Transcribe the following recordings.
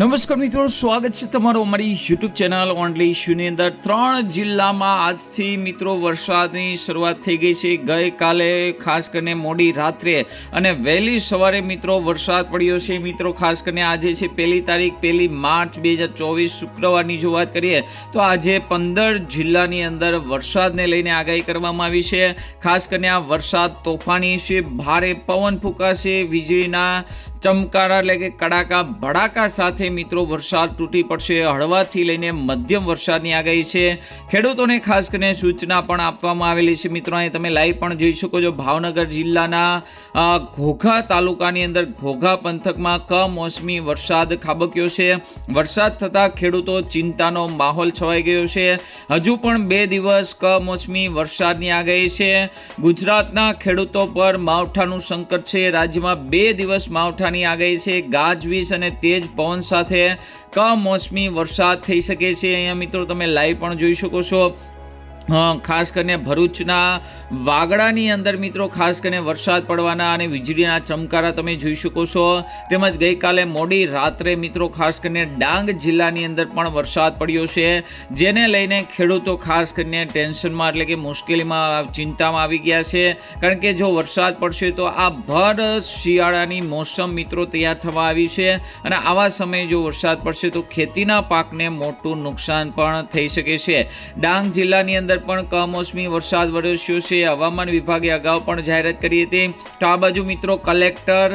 નમસ્કાર મિત્રો, સ્વાગત છે તમારું અમારી યુટ્યુબ ચેનલ ઓનલી ઇશ્યુની અંદર. ત્રણ જિલ્લામાં આજથી મિત્રો વરસાદની શરૂઆત થઈ ગઈ છે. ગઈકાલે ખાસ કરીને મોડી રાત્રે અને વહેલી સવારે મિત્રો વરસાદ પડ્યો છે. મિત્રો, ખાસ કરીને આજે છે પહેલી તારીખ, પહેલી માર્ચ બે હજાર ચોવીસ શુક્રવારની જો વાત કરીએ, તો આજે પંદર જિલ્લાની અંદર વરસાદને લઈને આગાહી કરવામાં આવી છે. ખાસ કરીને આ વરસાદ તોફાની છે, ભારે પવન ફૂંકાશે, વીજળીના ચમકારા એટલે કે કડાકા ભડાકા સાથે મિત્રો વરસાદ તૂટી પડશે. હળવાથી લઈને મધ્યમ વરસાદની આગાહી છે. ખેડૂતોને ખાસ કરીને સૂચના પણ આપવામાં આવેલી છે મિત્રો. અહીં તમે લાઈવ પણ જોઈ શકો છો. ભાવનગર જિલ્લાના ઘોઘા તાલુકાની અંદર ઘોઘા પંથકમાં કમોસમી વરસાદ ખાબક્યો છે. વરસાદ થતાં ખેડૂતો ચિંતાનો માહોલ છવાઈ ગયો છે. હજુ પણ બે દિવસ કમોસમી વરસાદની આગાહી છે. ગુજરાતના ખેડૂતો પર માવઠાનું સંકટ છે. રાજ્યમાં બે દિવસ માવઠાની આગાહી છે. ગાજવીજ અને તેજ પવન સાથે કમોસમી વરસાદ થઈ શકે છે. અહીંયા મિત્રો તમે લાઈવ પણ જોઈ શકો છો. ખાસ કરીને ભરૂચના વાગડાની અંદર મિત્રો, ખાસ કરીને વરસાદ પડવાના અને વીજળીના ચમકારા તમે જોઈ શકો છો. તેમજ ગઈકાલે મોડી રાત્રે મિત્રો, ખાસ કરીને ડાંગ જિલ્લાની અંદર પણ વરસાદ પડ્યો છે. જેને લઈને ખેડૂતો ખાસ કરીને ટેન્શનમાં એટલે કે મુશ્કેલીમાં, ચિંતામાં આવી ગયા છે. કારણ કે જો વરસાદ પડશે તો આ ભર શિયાળાની મોસમ મિત્રો તૈયાર થવા આવી છે. અને આવા સમયે જો વરસાદ પડશે તો ખેતીના પાકને મોટું નુકસાન પણ થઈ શકે છે. ડાંગ જિલ્લાની અંદર પણ કમોસમી વરસાદ વરસ્યો છે. હવામાન વિભાગે અગાઉ પણ જાહેરાત કરી હતી તો આ બાજુ મિત્રો કલેક્ટર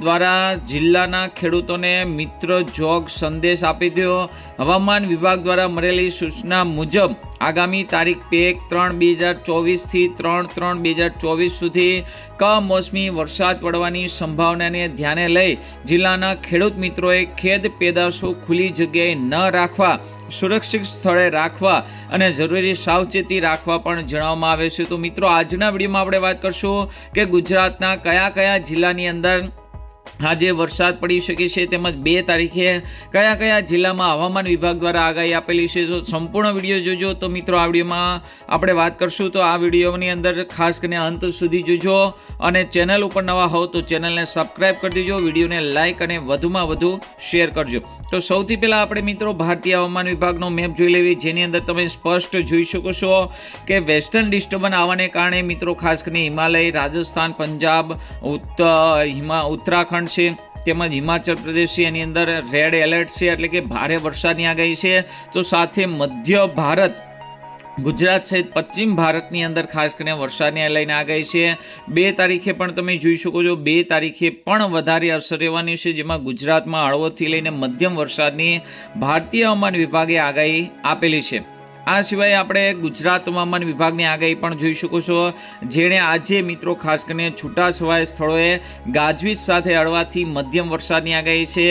દ્વારા જિલ્લાના ખેડૂતોને મિત્ર જોગ સંદેશ આપી દીધો હવામાન વિભાગ દ્વારા મળેલી સૂચના મુજબ આગામી તારીખ એક ત્રણ બે હજાર ચોવીસથી ત્રણ ત્રણ બે હજાર ચોવીસ સુધી કમોસમી વરસાદ પડવાની સંભાવનાને ધ્યાને લઈ જિલ્લાના ખેડૂત મિત્રોએ ખેત પેદાશો ખુલ્લી જગ્યાએ ન રાખવા, સુરક્ષિત સ્થળે રાખવા અને જરૂરી સાવચેતી રાખવા પણ જણાવવામાં આવે છે. તો મિત્રો, આજના વિડીયોમાં આપણે વાત કરશું કે ગુજરાતના કયા કયા જિલ્લાની અંદર આજે વરસાદ પડી શકે છે તેમજ બે તારીખે કયા કયા જિલ્લામાં હવામાન વિભાગ દ્વારા આગાહી આપેલી છે, તો સંપૂર્ણ વીડિયો જોજો. તો મિત્રો, આ વિડીયોમાં આપણે વાત કરશું, તો આ વિડીયોની અંદર ખાસ કરીને અંત સુધી જોજો અને ચેનલ ઉપર નવા હોવ, તો ચેનલને સબસ્ક્રાઇબ કરી દેજો, વિડીયોને લાઇક અને વધુમાં વધુ શેર કરજો. તો સૌથી પહેલાં આપણે મિત્રો, ભારતીય હવામાન વિભાગનો મેપ જોઈ લેવી, જેની અંદર તમે સ્પષ્ટ જોઈ શકો છો કે વેસ્ટર્ન ડિસ્ટર્બન્સ આવવાને કારણે મિત્રો, ખાસ કરીને હિમાલય, રાજસ્થાન, પંજાબ, ઉત્તર, હિમા, ઉત્તરાખંડ છે. તેમજ હિમાચલ પ્રદેશ એની અંદર રેડ એલર્ટ છે, એટલે કે ભારે વરસાદની આગાહી છે. તો સાથે મધ્ય ભારત, ગુજરાત સહિત પશ્ચિમ ભારતની અંદર ખાસ કરીને વરસાદને લઈને આગાહી છે. બે તારીખે પણ તમે જોઈ શકો છો, બે તારીખે પણ વધારે અસર રહેવાની છે, જેમાં ગુજરાતમાં હળવોથી લઈને મધ્યમ વરસાદની ભારતીય હવામાન વિભાગે આગાહી આપેલી છે. આ સિવાય આપણે ગુજરાત હવામાન વિભાગની આગાહી પણ જોઈ શકો છો. જેણે આજે મિત્રો ખાસ કરીને છૂટાછવાયા સ્થળોએ ગાજવીજ સાથે હળવાથી મધ્યમ વરસાદની આગાહી છે.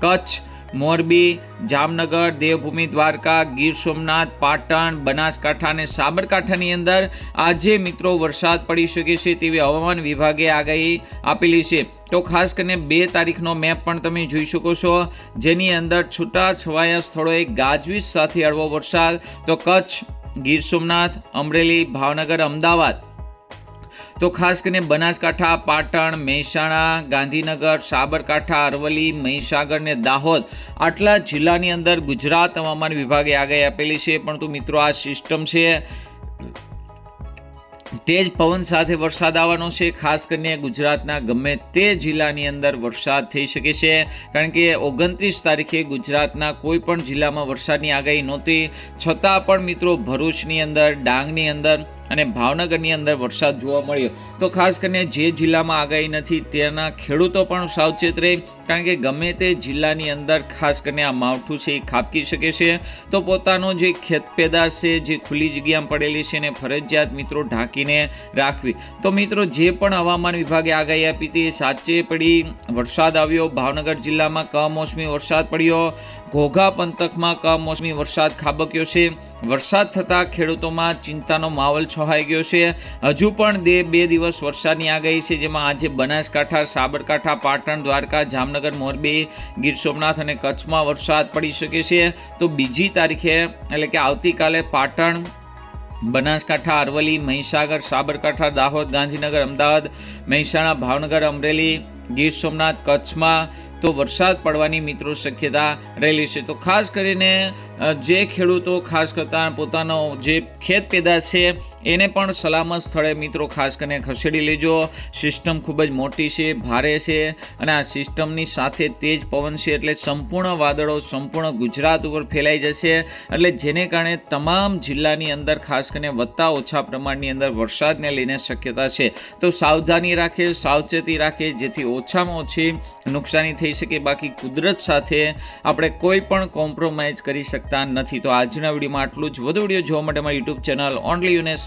કચ્છ મોરબી, જામનગર, દેવભૂમિ, દ્વારકા, ગીર સોમનાથ, પાટણ, બનાસકાંઠા અને સાબરકાંઠાની અંદર આજે મિત્રો વરસાદ પડી શકે છે તેવી હવામાન વિભાગે આગાહી આપેલી છે. તો ખાસ કરીને બે તારીખનો મેપ પણ તમે જોઈ શકો છો, જેની અંદર છૂટા છવાયા સ્થળોએ ગાજવીજ સાથે હળવો વરસાદ, તો કચ્છ, ગીર સોમનાથ, અમરેલી, ભાવનગર, અમદાવાદ તો ખાસ કરીને બનાસકાંઠા, પાટણ, મહેસાણા, ગાંધીનગર, સાબરકાંઠા, અરવલ્લી, મહીસાગર ને દાહોદ આટલા જિલ્લાની અંદર ગુજરાત હવામાન વિભાગે આગાહી આપેલી છે. પરંતુ મિત્રો, આ સિસ્ટમ છે તેજ પવન સાથે વરસાદ આવવાનો છે. ખાસ કરીને ગુજરાતના ગમે તે જિલ્લાની અંદર વરસાદ થઈ શકે છે. કારણ કે ઓગણત્રીસ તારીખે ગુજરાતના કોઈ પણ જિલ્લામાં વરસાદની આગાહી નહોતી. છતાં પણ મિત્રો, ભરૂચની અંદર, ડાંગની અંદર અને ભાવનગરની અંદર વરસાદ જોવા મળ્યો. તો ખાસ કરીને જે જિલ્લામાં આગાહી નથી તેના ખેડૂતો પણ સાવચેત રહે, કારણ કે ગમે તે જિલ્લાની અંદર ખાસ કરીને આ માવઠું છે એ ખાબકી શકે છે. તો પોતાનો જે ખેત પેદાશ છે, જે ખુલ્લી જગ્યામાં પડેલી છે એને ફરજિયાત મિત્રો ઢાંકીને રાખવી. તો મિત્રો જે પણ હવામાન વિભાગે આગાહી આપી હતી સાચે પડી. વરસાદ આવ્યો, ભાવનગર જિલ્લામાં કમોસમી વરસાદ પડ્યો. ઘોઘા પંથકમાં કમોસમી વરસાદ ખાબક્યો છે. વરસાદ થતાં ખેડૂતોમાં ચિંતાનો માહોલ છવાઈ ગયો છે. હજુ પણ બે બે દિવસ વરસાદની આગાહી છે, જેમાં આજે બનાસકાંઠા, સાબરકાંઠા, પાટણ, દ્વારકા, જામનગર, મોરબી, ગીર સોમનાથ અને કચ્છમાં વરસાદ પડી શકે છે. તો બીજી તારીખે, એટલે કે આવતીકાલે પાટણ, બનાસકાંઠા, અરવલ્લી, મહીસાગર, સાબરકાંઠા, દાહોદ, ગાંધીનગર, અમદાવાદ, મહેસાણા, ભાવનગર, અમરેલી, ગીર સોમનાથ, કચ્છમાં તો વરસાદ પડવાની મિત્રો શક્યતા રહેલી છે. તો ખાસ કરીને જે ખેડૂતો, ખાસ કરતા પોતાનો જે ખેત પેદા છે એને પણ સલામત સ્થળે મિત્રો ખાસ કરીને ખસેડી લેજો. સિસ્ટમ ખૂબ જ મોટી છે, ભારે છે અને આ સિસ્ટમની સાથે તેજ પવન છે એટલે સંપૂર્ણ વાદળો, સંપૂર્ણ ગુજરાત ઉપર ફેલાઈ જશે. એટલે જેને કારણે તમામ જિલ્લાની અંદર ખાસ કરીને વધતા ઓછા પ્રમાણની અંદર વરસાદને લઈને શક્યતા છે. તો સાવધાની રાખે, સાવચેતી રાખે, જેથી ઓછામાં ઓછી નુકસાની થઈ શકે. બાકી કુદરત સાથે આપણે કોઈ પણ કોમ્પ્રોમાઇઝ કરી શકતા નથી. તો આજના વિડીયોમાં આટલું જ. વધુ વીડિયો જોવા માટે મારી યુટ્યુબ ચેનલ ઓનલી યુને